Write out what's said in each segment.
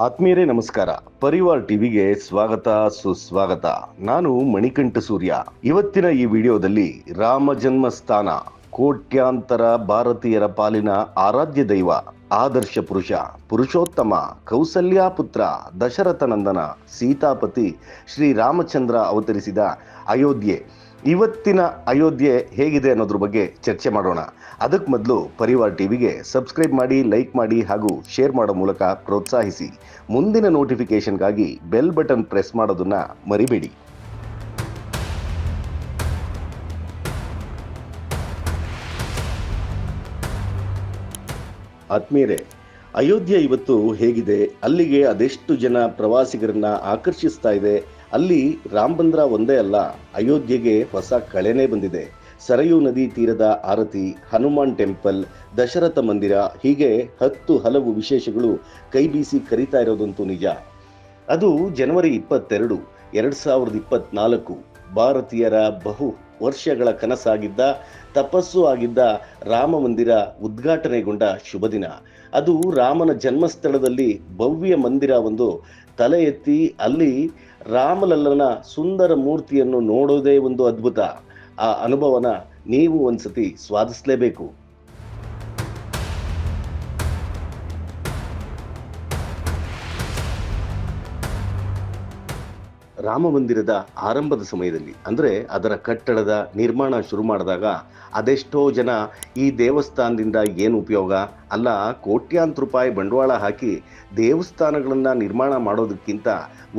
ಆತ್ಮೀಯರೇ ನಮಸ್ಕಾರ. ಪರಿವಾರ್ ಟಿವಿಗೆ ಸ್ವಾಗತ, ಸುಸ್ವಾಗತ. ನಾನು ಮಣಿಕಂಠ ಸೂರ್ಯ. ಇವತ್ತಿನ ಈ ವಿಡಿಯೋದಲ್ಲಿ ರಾಮ ಜನ್ಮಸ್ಥಾನ ಕೋಟ್ಯಾಂತರ ಭಾರತೀಯರ ಪಾಲಿನ ಆರಾಧ್ಯ ದೈವ, ಆದರ್ಶ ಪುರುಷ, ಪುರುಷೋತ್ತಮ, ಕೌಸಲ್ಯಾ ಪುತ್ರ, ದಶರಥ ನಂದನ, ಸೀತಾಪತಿ ಶ್ರೀ ರಾಮಚಂದ್ರ ಅವತರಿಸಿದ ಅಯೋಧ್ಯೆ. ಇವತ್ತಿನ ಅಯೋಧ್ಯೆ ಹೇಗಿದೆ ಅನ್ನೋದ್ರ ಬಗ್ಗೆ ಚರ್ಚೆ ಮಾಡೋಣ. ಅದಕ್ಕೆ ಮೊದಲು ಪರಿವಾರ್ ಟಿವಿಗೆ ಸಬ್ಸ್ಕ್ರೈಬ್ ಮಾಡಿ, ಲೈಕ್ ಮಾಡಿ ಹಾಗೂ ಶೇರ್ ಮಾಡೋ ಮೂಲಕ ಪ್ರೋತ್ಸಾಹಿಸಿ. ಮುಂದಿನ ನೋಟಿಫಿಕೇಷನ್ಗಾಗಿ ಬೆಲ್ ಬಟನ್ ಪ್ರೆಸ್ ಮಾಡೋದನ್ನ ಮರಿಬೇಡಿ. ಆತ್ಮೀಯರೇ, ಅಯೋಧ್ಯೆ ಇವತ್ತು ಹೇಗಿದೆ? ಅಲ್ಲಿಗೆ ಅದೆಷ್ಟು ಜನ ಪ್ರವಾಸಿಗರನ್ನ ಆಕರ್ಷಿಸ್ತಾ ಇದೆ? ಅಲ್ಲಿ ರಾಮಬಂದ್ರ ಒಂದೇ ಅಲ್ಲ, ಅಯೋಧ್ಯೆಗೆ ಹೊಸ ಕಳೆನೇ ಬಂದಿದೆ. ಸರಯೂ ನದಿ ತೀರದ ಆರತಿ, ಹನುಮಾನ್ ಟೆಂಪಲ್, ದಶರಥ ಮಂದಿರ, ಹೀಗೆ ಹತ್ತು ಹಲವು ವಿಶೇಷಗಳು ಕೈ ಬೀಸಿ ಕರೀತಾ ಇರೋದಂತೂ ನಿಜ. ಅದು ಜನವರಿ ಇಪ್ಪತ್ತೆರಡು, ಎರಡ್ ಸಾವಿರದ ಇಪ್ಪತ್ನಾಲ್ಕು. ಭಾರತೀಯರ ಬಹು ವರ್ಷಗಳ ಕನಸಾಗಿದ್ದ, ತಪಸ್ಸು ಆಗಿದ್ದ ರಾಮ ಮಂದಿರ ಉದ್ಘಾಟನೆಗೊಂಡ ಶುಭ ದಿನ. ಅದು ರಾಮನ ಜನ್ಮಸ್ಥಳದಲ್ಲಿ ಭವ್ಯ ಮಂದಿರ ಒಂದು ತಲೆ ಎತ್ತಿ ಅಲ್ಲಿ ರಾಮಲಲ್ಲನ ಸುಂದರ ಮೂರ್ತಿಯನ್ನು ನೋಡೋದೇ ಒಂದು ಅದ್ಭುತ. ಆ ಅನುಭವನ ನೀವು ಒಂದ್ಸತಿ ಸ್ವಾದಿಸಲೇಬೇಕು. ರಾಮ ಮಂದಿರದ ಆರಂಭದ ಸಮಯದಲ್ಲಿ, ಅಂದರೆ ಅದರ ಕಟ್ಟಡದ ನಿರ್ಮಾಣ ಶುರು ಮಾಡಿದಾಗ ಅದೆಷ್ಟೋ ಜನ ಈ ದೇವಸ್ಥಾನದಿಂದ ಏನು ಉಪಯೋಗ? ಅಲ್ಲ ಕೋಟ್ಯಾಂತರ ರೂಪಾಯಿ ಬಂಡವಾಳ ಹಾಕಿ ದೇವಸ್ಥಾನಗಳನ್ನು ನಿರ್ಮಾಣ ಮಾಡೋದಕ್ಕಿಂತ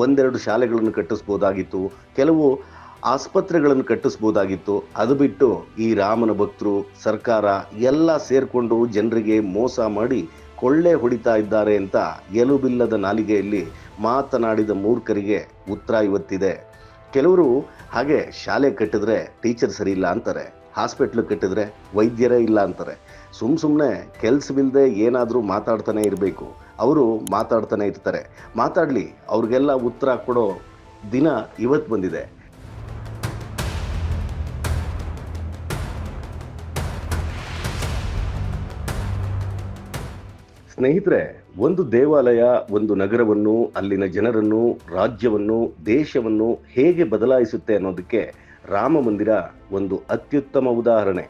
ಒಂದೆರಡು ಶಾಲೆಗಳನ್ನು ಕಟ್ಟಿಸ್ಬೋದಾಗಿತ್ತು, ಕೆಲವು ಆಸ್ಪತ್ರೆಗಳನ್ನು ಕಟ್ಟಿಸ್ಬೋದಾಗಿತ್ತು. ಅದು ಬಿಟ್ಟು ಈ ರಾಮನ ಭಕ್ತರು, ಸರ್ಕಾರ ಎಲ್ಲ ಸೇರಿಕೊಂಡು ಜನರಿಗೆ ಮೋಸ ಮಾಡಿ ಕೊಳ್ಳೆ ಹೊಡಿತಾ ಇದ್ದಾರೆ ಅಂತ ಗೆಲುಬಿಲ್ಲದ ನಾಲಿಗೆಯಲ್ಲಿ ಮಾತನಾಡಿದ ಮೂರ್ಖರಿಗೆ ಉತ್ತರ ಇವತ್ತಿದೆ. ಕೆಲವರು ಹಾಗೆ ಶಾಲೆ ಕಟ್ಟಿದ್ರೆ ಟೀಚರ್ ಸರಿ ಇಲ್ಲ ಅಂತಾರೆ, ಹಾಸ್ಪಿಟ್ಲ್ ಕಟ್ಟಿದ್ರೆ ವೈದ್ಯರೇ ಇಲ್ಲ ಅಂತಾರೆ. ಸುಮ್ ಸುಮ್ಮನೆ ಕೆಲಸವಿಲ್ಲದೆ ಏನಾದರೂ ಮಾತಾಡ್ತಾನೆ ಇರಬೇಕು. ಅವರು ಮಾತಾಡ್ತಾನೆ ಇರ್ತಾರೆ. ಮಾತಾಡಲಿ, ಅವ್ರಿಗೆಲ್ಲ ಉತ್ತರ ಕೊಡೋ ದಿನ ಇವತ್ತು ಬಂದಿದೆ. ಸ್ನೇಹಿತರೆ, ಒಂದು ದೇವಾಲಯ, ಒಂದು ನಗರವನ್ನು, ಅಲ್ಲಿನ ಜನರನ್ನು, ರಾಜ್ಯವನ್ನು, ದೇಶವನ್ನು ಹೇಗೆ ಬದಲಾಯಿಸುತ್ತೆ ಅನ್ನೋದಕ್ಕೆ ರಾಮ ಮಂದಿರ ಒಂದು ಅತ್ಯುತ್ತಮ ಉದಾಹರಣೆ.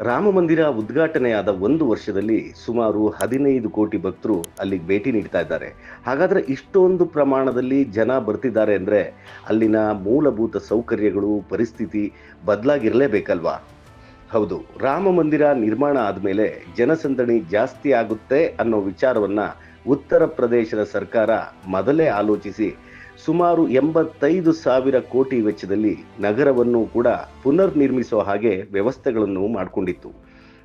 ರಾಮ ಮಂದಿರ ಉದ್ಘಾಟನೆಯಾದ ಒಂದು ವರ್ಷದಲ್ಲಿ ಸುಮಾರು ಹದಿನೈದು ಕೋಟಿ ಭಕ್ತರು ಅಲ್ಲಿಗೆ ಭೇಟಿ ನೀಡ್ತಾ ಇದ್ದಾರೆ. ಹಾಗಾದರೆ ಇಷ್ಟೊಂದು ಪ್ರಮಾಣದಲ್ಲಿ ಜನ ಬರ್ತಿದ್ದಾರೆ ಅಂದರೆ ಅಲ್ಲಿನ ಮೂಲಭೂತ ಸೌಕರ್ಯಗಳು, ಪರಿಸ್ಥಿತಿ ಬದಲಾಗಿರಲೇಬೇಕಲ್ವಾ? ಹೌದು, ರಾಮ ಮಂದಿರ ನಿರ್ಮಾಣ ಆದಮೇಲೆ ಜನಸಂದಣಿ ಜಾಸ್ತಿ ಆಗುತ್ತೆ ಅನ್ನೋ ವಿಚಾರವನ್ನ ಉತ್ತರ ಪ್ರದೇಶದ ಸರ್ಕಾರ ಮೊದಲೇ ಆಲೋಚಿಸಿ ಸುಮಾರು ಎಂಬತ್ತೈದು ಸಾವಿರ ಕೋಟಿ ವೆಚ್ಚದಲ್ಲಿ ನಗರವನ್ನು ಕೂಡ ಪುನರ್ ನಿರ್ಮಿಸೋ ಹಾಗೆ ವ್ಯವಸ್ಥೆಗಳನ್ನು ಮಾಡಿಕೊಂಡಿತ್ತು.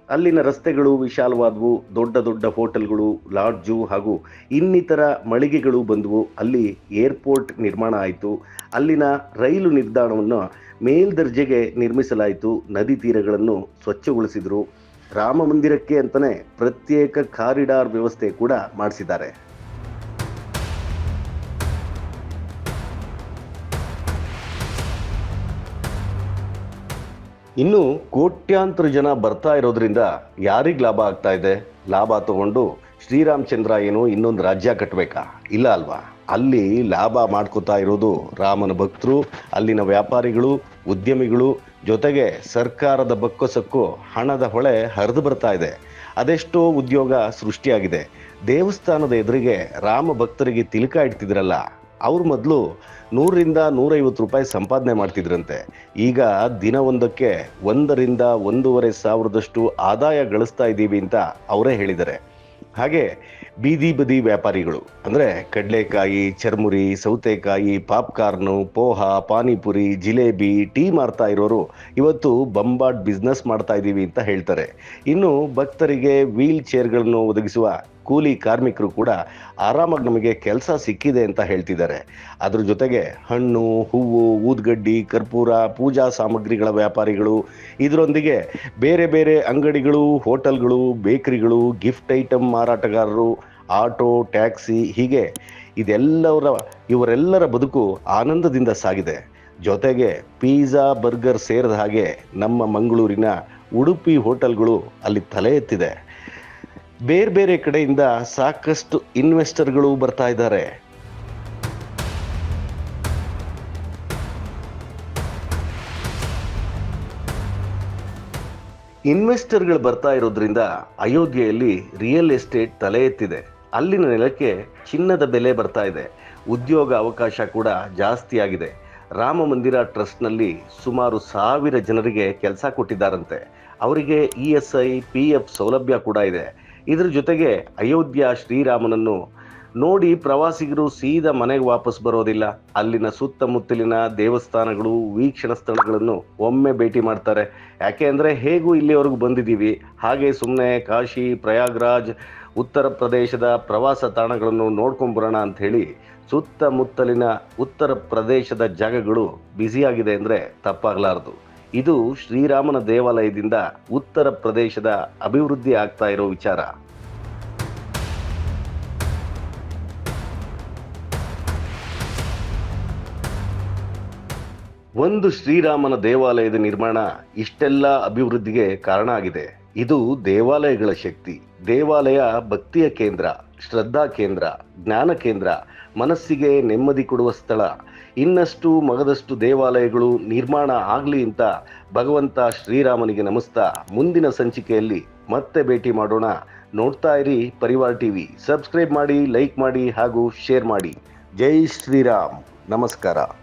ಅಲ್ಲಿನ ರಸ್ತೆಗಳು ವಿಶಾಲವಾದವು, ದೊಡ್ಡ ದೊಡ್ಡ ಹೋಟೆಲ್ಗಳು, ಲಾಡ್ಜು ಹಾಗೂ ಇನ್ನಿತರ ಮಳಿಗೆಗಳು ಬಂದವು. ಅಲ್ಲಿ ಏರ್ಪೋರ್ಟ್ ನಿರ್ಮಾಣ ಆಯಿತು. ಅಲ್ಲಿನ ರೈಲು ನಿಲ್ದಾಣವನ್ನು ಮೇಲ್ದರ್ಜೆಗೆ ನಿರ್ಮಿಸಲಾಯಿತು. ನದಿ ತೀರಗಳನ್ನು ಸ್ವಚ್ಛಗೊಳಿಸಿದರು. ರಾಮ ಮಂದಿರಕ್ಕೆ ಅಂತಲೇ ಪ್ರತ್ಯೇಕ ಕಾರಿಡಾರ್ ವ್ಯವಸ್ಥೆ ಕೂಡ ಮಾಡಿಸಿದ್ದಾರೆ. ಇನ್ನು ಕೋಟ್ಯಾಂತರ ಜನ ಬರ್ತಾ ಇರೋದ್ರಿಂದ ಯಾರಿಗೆ ಲಾಭ ಆಗ್ತಾ ಇದೆ? ಲಾಭ ತಗೊಂಡು ಶ್ರೀರಾಮಚಂದ್ರ ಏನು ಇನ್ನೊಂದು ರಾಜ್ಯ ಕಟ್ಟಬೇಕಾ ಇಲ್ಲ ಅಲ್ವಾ? ಅಲ್ಲಿ ಲಾಭ ಮಾಡ್ಕೋತಾ ಇರೋದು ರಾಮನ ಭಕ್ತರು, ಅಲ್ಲಿನ ವ್ಯಾಪಾರಿಗಳು, ಉದ್ಯಮಿಗಳು, ಜೊತೆಗೆ ಸರ್ಕಾರದ ಬಕ್ಕಸಕ್ಕೂ ಹಣದ ಹೊಳೆ ಹರಿದು ಬರ್ತಾ ಇದೆ. ಅದೆಷ್ಟೋ ಉದ್ಯೋಗ ಸೃಷ್ಟಿಯಾಗಿದೆ. ದೇವಸ್ಥಾನದ ಎದುರಿಗೆ ರಾಮ ಭಕ್ತರಿಗೆ ತಿಲಕ ಇಡ್ತಿದ್ರಲ್ಲ, ಅವ್ರ ಮೊದಲು ನೂರರಿಂದ ನೂರೈವತ್ತು ರೂಪಾಯಿ ಸಂಪಾದನೆ ಮಾಡ್ತಿದ್ರಂತೆ. ಈಗ ದಿನವೊಂದಕ್ಕೆ ಒಂದರಿಂದ ಒಂದೂವರೆ ಸಾವಿರದಷ್ಟು ಆದಾಯ ಗಳಿಸ್ತಾ ಇದ್ದೀವಿ ಅಂತ ಅವರೇ ಹೇಳಿದ್ದಾರೆ. ಹಾಗೆ ಬೀದಿ ಬದಿ ವ್ಯಾಪಾರಿಗಳು, ಅಂದರೆ ಕಡಲೆಕಾಯಿ, ಚರ್ಮುರಿ, ಸೌತೆಕಾಯಿ, ಪಾಪ್ಕಾರ್ನು, ಪೋಹಾ, ಪಾನಿಪುರಿ, ಜಿಲೇಬಿ, ಟೀ ಮಾರ್ತಾ ಇರೋರು ಇವತ್ತು ಬಂಬಾಟ್ ಬಿಸ್ನೆಸ್ ಮಾಡ್ತಾ ಇದ್ದೀವಿ ಅಂತ ಹೇಳ್ತಾರೆ. ಇನ್ನು ಭಕ್ತರಿಗೆ ವೀಲ್ ಚೇರ್ಗಳನ್ನು ಒದಗಿಸುವ ಕೂಲಿ ಕಾರ್ಮಿಕರು ಕೂಡ ಆರಾಮಾಗಿ ನಮಗೆ ಕೆಲಸ ಸಿಕ್ಕಿದೆ ಅಂತ ಹೇಳ್ತಿದ್ದಾರೆ. ಅದ್ರ ಜೊತೆಗೆ ಹಣ್ಣು, ಹೂವು, ಊದ್ಗಡ್ಡಿ, ಕರ್ಪೂರ, ಪೂಜಾ ಸಾಮಗ್ರಿಗಳ ವ್ಯಾಪಾರಿಗಳು, ಇದರೊಂದಿಗೆ ಬೇರೆ ಬೇರೆ ಅಂಗಡಿಗಳು, ಹೋಟೆಲ್ಗಳು, ಬೇಕರಿಗಳು, ಗಿಫ್ಟ್ ಐಟಮ್ ಮಾರಾಟಗಾರರು, ಆಟೋ, ಟ್ಯಾಕ್ಸಿ, ಹೀಗೆ ಇದೆಲ್ಲವರ, ಇವರೆಲ್ಲರ ಬದುಕು ಆನಂದದಿಂದ ಸಾಗಿದೆ. ಜೊತೆಗೆ ಪಿಜ್ಜಾ, ಬರ್ಗರ್ ಸೇರಿದ ಹಾಗೆ ನಮ್ಮ ಮಂಗಳೂರಿನ ಉಡುಪಿ ಹೋಟೆಲ್ಗಳು ಅಲ್ಲಿ ತಲೆ ಎತ್ತಿದೆ. ಬೇರೆ ಬೇರೆ ಕಡೆಯಿಂದ ಸಾಕಷ್ಟು ಇನ್ವೆಸ್ಟರ್ಗಳು ಬರ್ತಾ ಇದ್ದಾರೆ. ಇನ್ವೆಸ್ಟರ್ಗಳು ಬರ್ತಾ ಇರೋದ್ರಿಂದ ಅಯೋಧ್ಯೆಯಲ್ಲಿ ರಿಯಲ್ ಎಸ್ಟೇಟ್ ತಲೆ ಎತ್ತಿದೆ. ಅಲ್ಲಿನ ನೆಲಕ್ಕೆ ಚಿನ್ನದ ಬೆಲೆ ಬರ್ತಾ ಇದೆ. ಉದ್ಯೋಗ ಅವಕಾಶ ಕೂಡ ಜಾಸ್ತಿ ಆಗಿದೆ. ರಾಮ ಮಂದಿರ ಟ್ರಸ್ಟ್ನಲ್ಲಿ ಸುಮಾರು ಸಾವಿರ ಜನರಿಗೆ ಕೆಲಸ ಕೊಟ್ಟಿದ್ದಾರಂತೆ. ಅವರಿಗೆ E S I, P F ಸೌಲಭ್ಯ ಕೂಡ ಇದೆ. ಇದ್ರ ಜೊತೆಗೆ ಅಯೋಧ್ಯ ಶ್ರೀರಾಮನನ್ನು ನೋಡಿ ಪ್ರವಾಸಿಗರು ಸೀದಾ ಮನೆಗೆ ವಾಪಸ್ ಬರೋದಿಲ್ಲ. ಅಲ್ಲಿನ ಸುತ್ತಮುತ್ತಲಿನ ದೇವಸ್ಥಾನಗಳು, ವೀಕ್ಷಣ ಸ್ಥಳಗಳನ್ನು ಒಮ್ಮೆ ಭೇಟಿ ಮಾಡ್ತಾರೆ. ಯಾಕೆ ಅಂದರೆ ಹೇಗೂ ಇಲ್ಲಿವರೆಗೂ ಬಂದಿದ್ದೀವಿ. ಹಾಗೆ ಸುಮ್ಮನೆ ಕಾಶಿ, ಪ್ರಯಾಗ್ರಾಜ್, ಉತ್ತರ ಪ್ರದೇಶದ ಪ್ರವಾಸ ತಾಣಗಳನ್ನು ನೋಡ್ಕೊಂಬರೋಣ ಅಂತ ಹೇಳಿ ಸುತ್ತಮುತ್ತಲಿನ ಉತ್ತರ ಪ್ರದೇಶದ ಜಾಗಗಳು ಬ್ಯುಸಿಯಾಗಿದೆ ಅಂದರೆ ತಪ್ಪಾಗಲಾರದು. ಇದು ಶ್ರೀರಾಮನ ದೇವಾಲಯದಿಂದ ಉತ್ತರ ಪ್ರದೇಶದ ಅಭಿವೃದ್ಧಿ ಆಗ್ತಾ ಇರೋ ವಿಚಾರ. ಒಂದು ಶ್ರೀರಾಮನ ದೇವಾಲಯದ ನಿರ್ಮಾಣ ಇಷ್ಟೆಲ್ಲ ಅಭಿವೃದ್ಧಿಗೆ ಕಾರಣ ಆಗಿದೆ. ಇದು ದೇವಾಲಯಗಳ ಶಕ್ತಿ, ದೇವಾಲಯ ಭಕ್ತಿಯ ಕೇಂದ್ರ, ಶ್ರದ್ಧಾ ಕೇಂದ್ರ, ಜ್ಞಾನ ಕೇಂದ್ರ, ಮನಸ್ಸಿಗೆ ನೆಮ್ಮದಿ ಕೊಡುವ ಸ್ಥಳ ಇನ್ನಷ್ಟು ಮಗದಷ್ಟು ದೇವಾಲಯಗಳು ನಿರ್ಮಾಣ ಆಗಲಿ ಅಂತ ಭಗವಂತ ಶ್ರೀರಾಮನಿಗೆ ನಮಸ್ತಾ ಮುಂದಿನ ಸಂಚಿಕೆಯಲ್ಲಿ ಮತ್ತೆ ಭೇಟಿ ಮಾಡೋಣ. ನೋಡ್ತಾ ಇರಿ ಪರಿವಾರ ಟಿವಿ. ಸಬ್ಸ್ಕ್ರೈಬ್ ಮಾಡಿ, ಲೈಕ್ ಮಾಡಿ ಹಾಗೂ ಶೇರ್ ಮಾಡಿ. ಜೈ ಶ್ರೀರಾಮ್. ನಮಸ್ಕಾರ.